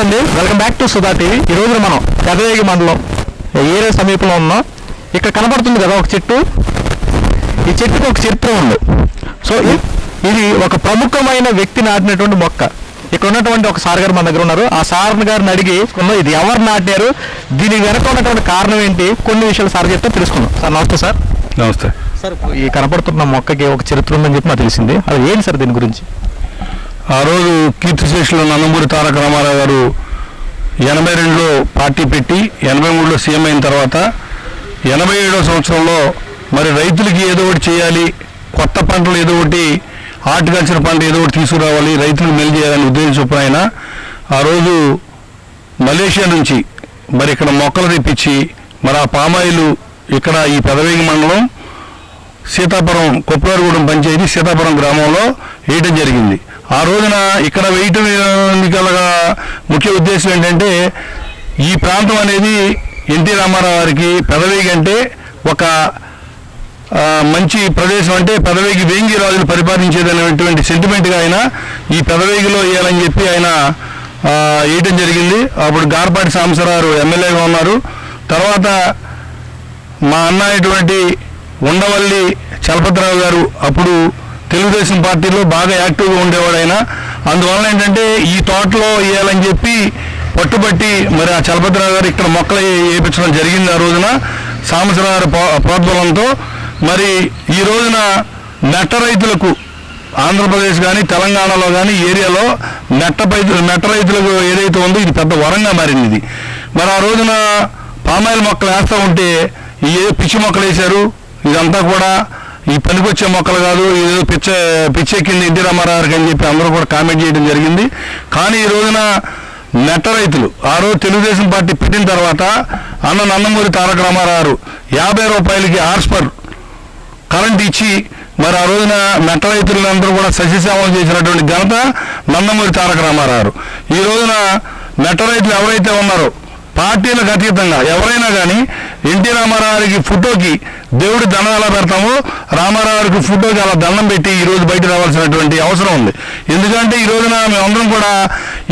నమస్తే అండి. Welcome back to Sudha TV ఈ రోజు మనం పెదవేగి మండలం ఏరియా సమీపంలో ఉన్నాం. ఇక్కడ కనబడుతుంది కదా ఒక చెట్టు? ఈ చెట్టుకి ఒక చరిత్ర ఉంది. సో ఇది ఒక ప్రముఖమైన వ్యక్తి నాటినటువంటి మొక్క. ఇక్కడ ఉన్నటువంటి ఒక సార్ గారు మన దగ్గర ఉన్నారు. ఆ సార్ గారిని అడిగి "కొన్న ఇది ఎవరు నాటారు? దీని వెనక ఉన్నటువంటి కారణం ఏంటి? కొన్ని విషయాలు సార్ చెప్తే తెలుసుకుందాం. సార్ నమస్తే సార్. నమస్తే. సార్ ఈ కనపడుతున్న మొక్కకి ఒక చరిత్ర ఉందని చెప్పి నాకు తెలిసింది. అది ఏంటి సార్ దీని గురించి? ఆ రోజు కీర్తిశేషులు నందమూరి తారక రామారావు గారు ఎనభై రెండులో పార్టీ పెట్టి ఎనభై మూడులో సీఎం అయిన తర్వాత ఎనభై ఏడో సంవత్సరంలో మరి రైతులకి ఏదో ఒకటి చేయాలి కొత్త పంటలు ఏదో ఒకటి హార్టికల్చర్ పంట ఏదో ఒకటి తీసుకురావాలి రైతులు మేలు చేయాలని ఉద్దేశం ఆయన ఆ రోజు మలేషియా నుంచి మరి ఇక్కడ మొక్కలు తెప్పించి మరి ఆ పామాయిలు ఇక్కడ ఈ పెదవేగి మండలం సీతాపురం కొప్పలగూడెం పంచాయతీ సీతాపురం గ్రామంలో వేయటం జరిగింది. ఆ రోజున ఇక్కడ వేయటం గల ముఖ్య ఉద్దేశం ఏంటంటే ఈ ప్రాంతం అనేది ఎన్టీ రామారావు గారికి పెదవేగి అంటే ఒక మంచి ప్రదేశం అంటే పెదవేగి వేంగి రాజులు పరిపాలించేదనేటువంటి సెంటిమెంట్గా ఆయన ఈ పెదవేగిలో వేయాలని చెప్పి ఆయన వేయటం జరిగింది. అప్పుడు గార్పాటి సాంబసరావు ఎమ్మెల్యేగా ఉన్నారు. తర్వాత మా అన్న అయినటువంటి ఉండవల్లి చలపతిరావు గారు అప్పుడు తెలుగుదేశం పార్టీలో బాగా యాక్టివ్గా ఉండేవాడైనా. అందువలన ఏంటంటే ఈ తోటలో వేయాలని చెప్పి పట్టుబట్టి మరి ఆ చలపతిరావు గారు ఇక్కడ మొక్కలు వేయించడం జరిగింది ఆ రోజున. సాంబశివరావు గారి ప్రోద్బలంతో మరి ఈ రోజున నెట్ట రైతులకు ఆంధ్రప్రదేశ్ కానీ తెలంగాణలో కానీ ఏరియాలో నెట్ట రైతులు నెట్ట రైతులకు ఏదైతే ఉందో ఇది పెద్ద వరంగా మారింది. ఇది మరి ఆ రోజున పామాయిల్ మొక్కలు వేస్తూ ఉంటే ఏ పిచ్చి మొక్కలు వేశారు? ఇదంతా కూడా ఈ పనికొచ్చే మొక్కలు కాదు ఏదో పిచ్చ పిచ్చెక్కింది ఎన్టీ రామారావు అని చెప్పి అందరూ కూడా కామెంట్ చేయడం జరిగింది. కానీ ఈ రోజున నెట్ట రైతులు ఆ రోజు తెలుగుదేశం పార్టీ పెట్టిన తర్వాత అన్న నందమూరి తారక రామారావు యాభై రూపాయలకి హార్స్పర్ కరెంట్ ఇచ్చి మరి ఆ రోజున మెట్ట రైతులందరూ కూడా సస్యశ్యామలం చేసినటువంటి ఘనత నందమూరి తారక రామారావు. ఈ రోజున మెట్ట రైతులు ఎవరైతే ఉన్నారో పార్టీలకు అతీతంగా ఎవరైనా కానీ ఎన్టీ రామారావుకి ఫోటోకి దేవుడి దండం ఎలా పెడతామో రామారావుకి ఫోటోకి అలా దండం పెట్టి ఈ రోజు బయట రావాల్సినటువంటి అవసరం ఉంది. ఎందుకంటే ఈ రోజున మేమందరం కూడా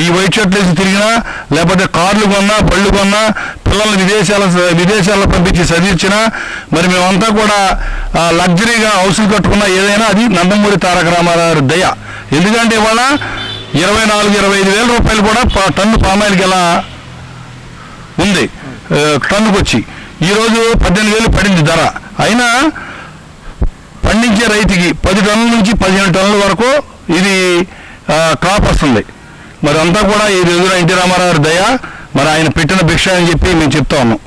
ఈ వైట్ షర్ట్లు వేసి తిరిగినా లేకపోతే కార్లు కొన్నా పళ్ళు కొన్నా పిల్లల్ని విదేశాల విదేశాల్లో పంపించి చదివించినా మరి మేమంతా కూడా లగ్జరీగా హౌసులు కట్టుకున్నా ఏదైనా అది నందమూరి తారక రామారావు దయ. ఎందుకంటే ఇవాళ ఇరవై నాలుగు ఇరవై ఐదు వేల రూపాయలు కూడా టన్ను పామాయిల్కి ఎలా ఉంది. టన్నుకు వచ్చి ఈరోజు పద్దెనిమిది వేలు పడింది ధర. అయినా పండించే రైతుకి పది టన్నుల నుంచి పదిహేను టన్నుల వరకు ఇది క్రాప్ వస్తుంది. మరి అంతా కూడా ఈ రోజున ఎన్టీ రామారావు దయ మరి ఆయన పెట్టిన భిక్ష అని చెప్పి మేము చెప్తా ఉన్నాం.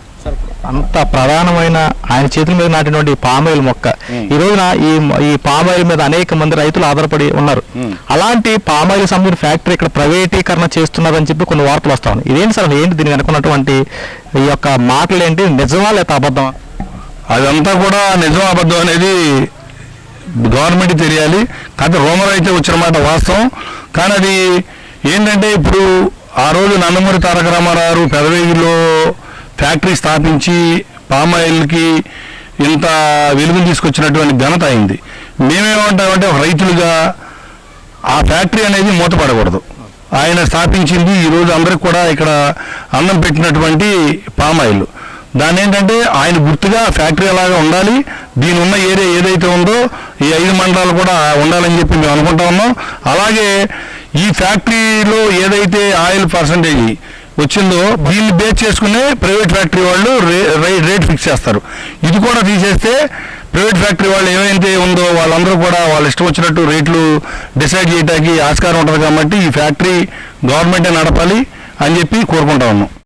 అంత ప్రధానమైన ఆయన చేతుల మీద నాటినటువంటి పామాయిల్ మొక్క. ఈ రోజున ఈ ఈ పామాయిల్ మీద అనేక మంది రైతులు ఆధారపడి ఉన్నారు. అలాంటి పామాయిల్ సంబంధించిన ఫ్యాక్టరీ ఇక్కడ ప్రైవేటీకరణ చేస్తున్నారని చెప్పి కొన్ని వార్తలు వస్తా ఉన్నాయి. ఇదేంటి సార్ ఏంటి దీని వెనుకున్నటువంటి ఈ యొక్క మాటలు ఏంటి? నిజమా లేక అబద్ధమా? అదంతా కూడా నిజం అబద్ధం అనేది గవర్నమెంట్ తెలియాలి. కాకపోతే రూమర్ అయితే వచ్చిన మాట వాస్తవం. కానీ అది ఏంటంటే ఇప్పుడు ఆ రోజు నందమూరి తారక రామారావు పెదవేగిలో ఫ్యాక్టరీ స్థాపించి పామాయిల్కి ఇంత వెలుగులు తీసుకొచ్చినటువంటి ఘనత అయింది. మేమేమంటామంటే ఒక రైతులుగా ఆ ఫ్యాక్టరీ అనేది మూతపడకూడదు. ఆయన స్థాపించింది ఈరోజు అందరికి కూడా ఇక్కడ అన్నం పెట్టినటువంటి పామాయిల్. దాని ఏంటంటే ఆయన గుర్తుగా ఫ్యాక్టరీ అలాగా ఉండాలి. దీని ఉన్న ఏరియా ఏదైతే ఉందో ఈ ఐదు మండలాలు కూడా ఉండాలని చెప్పి మేము అనుకుంటా ఉన్నాం. అలాగే ఈ ఫ్యాక్టరీలో ఏదైతే ఆయిల్ పర్సంటేజ్ వచ్చిందో దీన్ని బేస్ చేసుకునే ప్రైవేట్ ఫ్యాక్టరీ వాళ్ళు రే- రే- రేట్ ఫిక్స్ చేస్తారు. ఇది కూడా తీసేస్తే ప్రైవేట్ ఫ్యాక్టరీ వాళ్ళు ఏమైతే ఉందో వాళ్ళందరూ కూడా వాళ్ళ ఇష్టం వచ్చినట్టు రేట్లు డిసైడ్ చేయడానికి ఆస్కారం ఉంటుంది కాబట్టి ఈ ఫ్యాక్టరీ గవర్నమెంటే నడపాలి అని చెప్పి కోరుకుంటా ఉన్నాం.